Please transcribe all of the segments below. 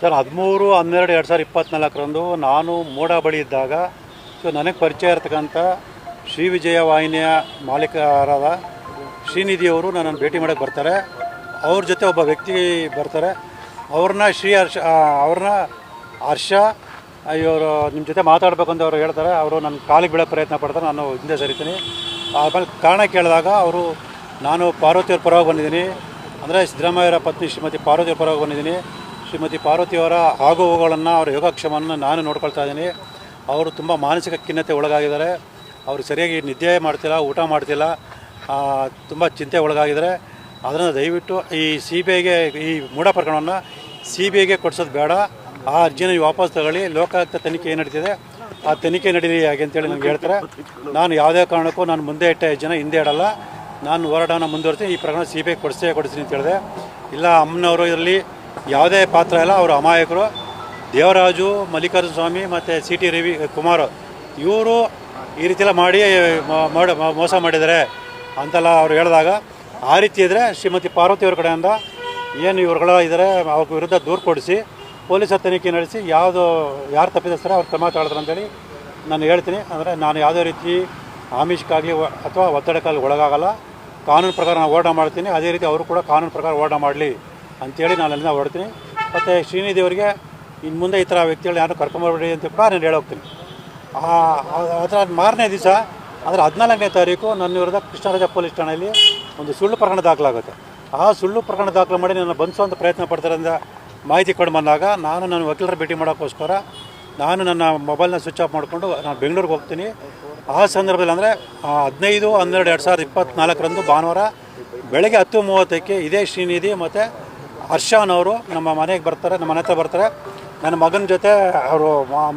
Sir ಹದಿಮೂರು, ಹನ್ನೆರಡು, ಎರಡು ಸಾವಿರದ ಇಪ್ಪತ್ತ್ನಾಲ್ಕರಂದು ನಾನು ಮೋಡ ಬಳಿ ಇದ್ದಾಗ, ಸೊ ನನಗೆ ಪರಿಚಯ ಇರತಕ್ಕಂಥ ಶ್ರೀ ವಿಜಯ ವಾಹಿನಿಯ ಮಾಲೀಕರಾದ ಶ್ರೀನಿಧಿಯವರು ನನ್ನನ್ನು ಭೇಟಿ ಮಾಡೋಕ್ಕೆ ಬರ್ತಾರೆ. ಅವ್ರ ಜೊತೆ ಒಬ್ಬ ವ್ಯಕ್ತಿ ಬರ್ತಾರೆ. ಅವ್ರನ್ನ ಶ್ರೀ ಹರ್ಷ ಅವ್ರನ್ನ ಹರ್ಷ, ಇವರು ನಿಮ್ಮ ಜೊತೆ ಮಾತಾಡಬೇಕು ಅಂತ ಅವರು ಹೇಳ್ತಾರೆ. ಅವರು ನನ್ನ ಕಾಲಿಗೆ ಬೀಳೋ ಪ್ರಯತ್ನ ಪಡ್ತಾರೆ. ನಾನು ಹಿಂದೆ ಸರಿತೀನಿ. ಆಮೇಲೆ ಕಾರಣ ಕೇಳಿದಾಗ ಅವರು, ನಾನು ಪಾರ್ವತಿಯವ್ರ ಪರವಾಗಿ ಬಂದಿದ್ದೀನಿ. ಅಂದರೆ ಸಿದ್ದರಾಮಯ್ಯವರ ಪತ್ನಿ ಶ್ರೀಮತಿ ಪಾರ್ವತಿ ಪರವಾಗಿ ಬಂದಿದ್ದೀನಿ. ಶ್ರೀಮತಿ ಪಾರ್ವತಿಯವರ ಆಗುವಗಳನ್ನು ಅವರ ಯೋಗಕ್ಷಮವನ್ನು ನಾನು ನೋಡ್ಕೊಳ್ತಾ ಇದ್ದೀನಿ. ಅವರು ತುಂಬ ಮಾನಸಿಕ ಖಿನ್ನತೆ ಒಳಗಾಗಿದ್ದಾರೆ. ಅವರು ಸರಿಯಾಗಿ ನಿದ್ದೆ ಮಾಡ್ತಿಲ್ಲ, ಊಟ ಮಾಡ್ತಿಲ್ಲ ತುಂಬ ಚಿಂತೆ ಒಳಗಾಗಿದ್ದಾರೆ. ಅದನ್ನು ದಯವಿಟ್ಟು ಈ ಸಿ ಬಿ ಐಗೆ ಈ ಮೂಢ ಪ್ರಕರಣವನ್ನು ಸಿ ಬಿ ಐಗೆ ಕೊಡಿಸೋದು ಬೇಡ. ಆ ಅರ್ಜಿನ ವಾಪಸ್ ತಗೊಳ್ಳಿ. ಲೋಕಾಯುಕ್ತ ತನಿಖೆ ಏನು ನಡೀತಿದೆ? ಆ ತನಿಖೆ ನಡೀಲಿ ಹಾಗೆ ಅಂತೇಳಿ ನನಗೆ ಹೇಳ್ತಾರೆ. ನಾನು ಯಾವುದೇ ಕಾರಣಕ್ಕೂ ನಾನು ಮುಂದೆ ಇಟ್ಟ ಜನ ಹಿಂದೆ ಇಡಲ್ಲ. ನಾನು ಹೋರಾಟವನ್ನು ಮುಂದುವರಿಸಿ ಈ ಪ್ರಕರಣ ಸಿ ಬಿ ಐ ಕೊಡಿಸೇ ಕೊಡಿಸ್ತೀನಿ ಅಂತ ಹೇಳಿದೆ. ಇಲ್ಲ, ಅಮ್ಮನವರು ಇದರಲ್ಲಿ ಯಾವುದೇ ಪಾತ್ರ ಇಲ್ಲ, ಅವರು ಅಮಾಯಕರು. ದೇವರಾಜು, ಮಲ್ಲಿಕಾರ್ಜುನ ಸ್ವಾಮಿ ಮತ್ತು ಸಿ ಟಿ ರವಿ ಕುಮಾರ್, ಇವರು ಈ ರೀತಿಯೆಲ್ಲ ಮಾಡ ಮೋಸ ಮಾಡಿದ್ದಾರೆ ಅಂತೆಲ್ಲ ಅವರು ಹೇಳಿದಾಗ, ಆ ರೀತಿ ಇದ್ದರೆ ಶ್ರೀಮತಿ ಪಾರ್ವತಿಯವ್ರ ಕಡೆಯಿಂದ ಏನು ಇವ್ರುಗಳ ಇದ್ದಾರೆ ಅವ್ರ ವಿರುದ್ಧ ದೂರು ಕೊಡಿಸಿ ಪೊಲೀಸರ ತನಿಖೆ ನಡೆಸಿ, ಯಾವುದು, ಯಾರು ತಪ್ಪಿದಸ್ತಾರೆ ಅವ್ರು ಕ್ರಮ ತಗೊಳ್ತಾರೆ ಅಂತೇಳಿ ನಾನು ಹೇಳ್ತೀನಿ. ಅಂದರೆ ನಾನು ಯಾವುದೇ ರೀತಿ ಆಮಿಷಕ್ಕಾಗಲಿ ಅಥವಾ ಒತ್ತಡಕ್ಕಾಗಲಿ ಒಳಗಾಗಲ್ಲ. ಕಾನೂನು ಪ್ರಕಾರ ನಾನು ಓಟ ಮಾಡ್ತೀನಿ. ಅದೇ ರೀತಿ ಅವರು ಕೂಡ ಕಾನೂನು ಪ್ರಕಾರ ಓಟ ಮಾಡಲಿ ಅಂತೇಳಿ ನಾನು ಅಲ್ಲಿಂದ ಹೊರಡ್ತೀನಿ. ಮತ್ತು ಅವರಿಗೆ ಇನ್ನು ಮುಂದೆ ಈ ಥರ ವ್ಯಕ್ತಿಗಳು ಯಾರು ಕರ್ಕೊಂಬರ್ಬೇಡಿ ಅಂತ ಕೂಡ ನಾನು ಹೇಳೋಗ್ತೀನಿ ಅದರ ಮಾರನೇ ದಿವಸ ಅಂದರೆ ಹದಿನಾಲ್ಕನೇ ತಾರೀಕು ನನ್ನ ವಿರುದ್ಧ ಕೃಷ್ಣರಾಜ ಪೊಲೀಸ್ ಠಾಣೆಯಲ್ಲಿ ಒಂದು ಸುಳ್ಳು ಪ್ರಕರಣ ದಾಖಲಾಗುತ್ತೆ. ಆ ಸುಳ್ಳು ಪ್ರಕರಣ ದಾಖಲು ಮಾಡಿ ನನ್ನ ಬಂಧಿಸುವಂಥ ಪ್ರಯತ್ನ ಪಡ್ತಾರೆ ಅಂತ ಮಾಹಿತಿ ಕೊಡ್ಬಂದಾಗ ನಾನು ನನ್ನ ವಕೀಲರ ಭೇಟಿ ಮಾಡೋಕ್ಕೋಸ್ಕರ ನಾನು ನನ್ನ ಮೊಬೈಲ್ನ ಸ್ವಿಚ್ ಆಫ್ ಮಾಡಿಕೊಂಡು ನಾನು ಬೆಂಗಳೂರಿಗೆ ಹೋಗ್ತೀನಿ. ಆ ಸಂದರ್ಭದಲ್ಲಿ ಅಂದರೆ ಹದಿನೈದು ಹನ್ನೆರಡು ಎರಡು ಸಾವಿರದ ಇಪ್ಪತ್ತ್ನಾಲ್ಕರಂದು ಭಾನುವಾರ ಬೆಳಗ್ಗೆ ಹತ್ತು ಮೂವತ್ತಕ್ಕೆ ಇದೇ ಶ್ರೀನಿಧಿ ಮತ್ತು ಹರ್ಷಾನವರು ನಮ್ಮ ಮನೆಗೆ ಬರ್ತಾರೆ ನಮ್ಮ ಮನೆ ಹತ್ರ ಬರ್ತಾರೆ. ನನ್ನ ಮಗನ ಜೊತೆ ಅವರು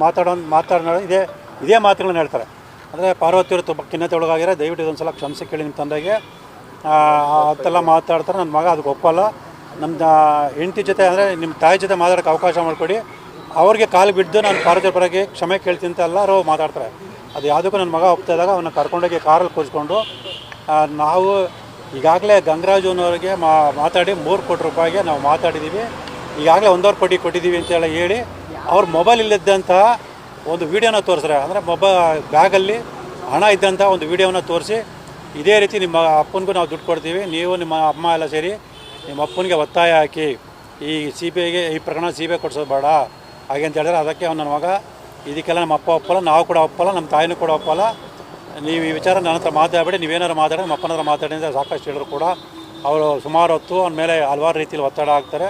ಮಾತಾಡೋ ಮಾತಾಡೋ ಇದೇ ಇದೇ ಮಾತುಗಳನ್ನ ಹೇಳ್ತಾರೆ. ಅಂದರೆ ಪಾರ್ವತಿಯವರು ತುಂಬ ಖಿನ್ನತೆ ಒಳಗಾಗಿರೋ ದಯವಿಟ್ಟು ಇದೊಂದು ಸಲ ಕ್ಷಮಿಸಿ ಕೇಳಿ ನಿಮ್ಮ ತಂದೆಗೆ. ಆ, ಅಂತೆಲ್ಲ ಮಾತಾಡ್ತಾರೆ. ನನ್ನ ಮಗ ಅದಕ್ಕೆ ಒಪ್ಪಲ್ಲ. ನಮ್ಮ ಹೆಂಡತಿ ಜೊತೆ ಅಂದರೆ ನಿಮ್ಮ ತಾಯಿ ಜೊತೆ ಮಾತಾಡೋಕ್ಕೆ ಅವಕಾಶ ಮಾಡಿಕೊಡಿ. ಅವ್ರಿಗೆ ಕಾಲು ಬಿದ್ದು ನಾನು ಪಾರ್ವತಿಯ ಪರವಾಗಿ ಕ್ಷಮೆ ಕೇಳ್ತೀನಿ ಅಂತ ಎಲ್ಲರೂ ಮಾತಾಡ್ತಾರೆ. ಅದು ಯಾವುದಕ್ಕೂ ನನ್ನ ಮಗ ಹೋಗ್ತಾ ಇದ್ದಾಗ ಅವನ್ನ ಕರ್ಕೊಂಡೋಗಿ ಕಾರಲ್ಲಿ ಕೂರಿಸ್ಕೊಂಡು ನಾವು ಈಗಾಗಲೇ ಗಂಗರಾಜನವ್ರಿಗೆ ಮಾತಾಡಿ ಮೂರು ಕೋಟಿ ರೂಪಾಯಿಗೆ ನಾವು ಮಾತಾಡಿದ್ದೀವಿ ಈಗಾಗಲೇ ಒಂದೂವರೆ ಕೋಟಿ ಕೊಟ್ಟಿದ್ದೀವಿ ಅಂತೇಳಿ ಹೇಳಿ ಅವ್ರ ಮೊಬೈಲ್ ಇಲ್ಲದಂತಹ ಒಂದು ವೀಡಿಯೋನ ತೋರಿಸ್ರೆ, ಅಂದರೆ ಮೊಬೈಲ್ ಬ್ಯಾಗಲ್ಲಿ ಹಣ ಇದ್ದಂಥ ಒಂದು ವೀಡಿಯೋನ ತೋರಿಸಿ ಇದೇ ರೀತಿ ನಿಮ್ಮ ಅಪ್ಪನಿಗೂ ನಾವು ದುಡ್ಡು ಕೊಡ್ತೀವಿ. ನೀವು ನಿಮ್ಮ ಅಮ್ಮ ಎಲ್ಲ ಸೇರಿ ನಿಮ್ಮ ಅಪ್ಪನಿಗೆ ಒತ್ತಾಯ ಹಾಕಿ ಈ ಸಿ ಬಿ ಈ ಪ್ರಕರಣ ಸಿ ಬಿ ಐ ಕೊಡಿಸೋದು ಬೇಡ. ಹಾಗೆ ಅಂತ ಹೇಳಿದ್ರೆ ಅದಕ್ಕೆ ಅವ್ನು ನನ್ನ ಮಗ, ಇದಕ್ಕೆಲ್ಲ ನಮ್ಮ ಅಪ್ಪ ಒಪ್ಪಲ್ಲ, ನಾವು ಕೂಡ ಒಪ್ಪಲ್ಲ, ನಮ್ಮ ತಾಯಿನೂ ಕೂಡ ಒಪ್ಪಲ್ಲ. ನೀವು ಈ ವಿಚಾರ ನನ್ನ ಹತ್ರ ಮಾತಾಡಬೇಡಿ ನೀವೇನಾರು ಮಾತಾಡಿ, ನಮ್ಮ ಅಪ್ಪನ ಹತ್ರ ಮಾತಾಡಿ ಅಂತ ಸಾಕಷ್ಟು ಹೇಳಿದ್ರು ಕೂಡ. ಅವರು ಸುಮಾರು ಹೊತ್ತು ಅವನ ಮೇಲೆ ಹಲವಾರು ರೀತಿಯಲ್ಲಿ ಒತ್ತಡ ಆಗ್ತಾರೆ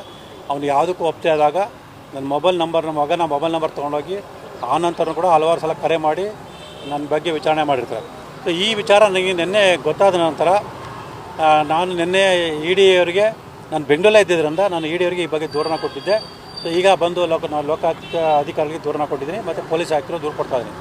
ಅವ್ನು ಯಾವುದಕ್ಕೂ ಒಪ್ತೇ ಆದಾಗ ನನ್ನ ಮೊಬೈಲ್ ನಂಬರ್ ನಮ್ಮ ಮಗನ ಮೊಬೈಲ್ ನಂಬರ್ ತೊಗೊಂಡೋಗಿ ಆ ನಂತರ ಕೂಡ ಹಲವಾರು ಸಲ ಕರೆ ಮಾಡಿ ನನ್ನ ಬಗ್ಗೆ ವಿಚಾರಣೆ ಮಾಡಿರ್ತಾರೆ. ಸೊ ಈ ವಿಚಾರ ನನಗೆ ನಿನ್ನೆ ಗೊತ್ತಾದ ನಂತರ ನಾನು ನಿನ್ನೆ ಇ ಡಿ ಅವರಿಗೆ, ನಾನು ಬೆಂಗಳೂರಲ್ಲೇ ಇದ್ದಿದ್ದರಿಂದ ನಾನು ಇ ಡಿ ಅವರಿಗೆ ಈ ಬಗ್ಗೆ ದೂರನ ಕೊಟ್ಟಿದ್ದೆ. ಸೊ ಈಗ ಬಂದು ಲೋಕ ನಾವು ಲೋಕಾಯುಕ್ತ ಅಧಿಕಾರಿಗೆ ದೂರನ ಕೊಟ್ಟಿದ್ದೀನಿ, ಮತ್ತು ಪೊಲೀಸ್ ಆಯುಕ್ತರು ದೂರು ಕೊಡ್ತಾ ಇದ್ದೀನಿ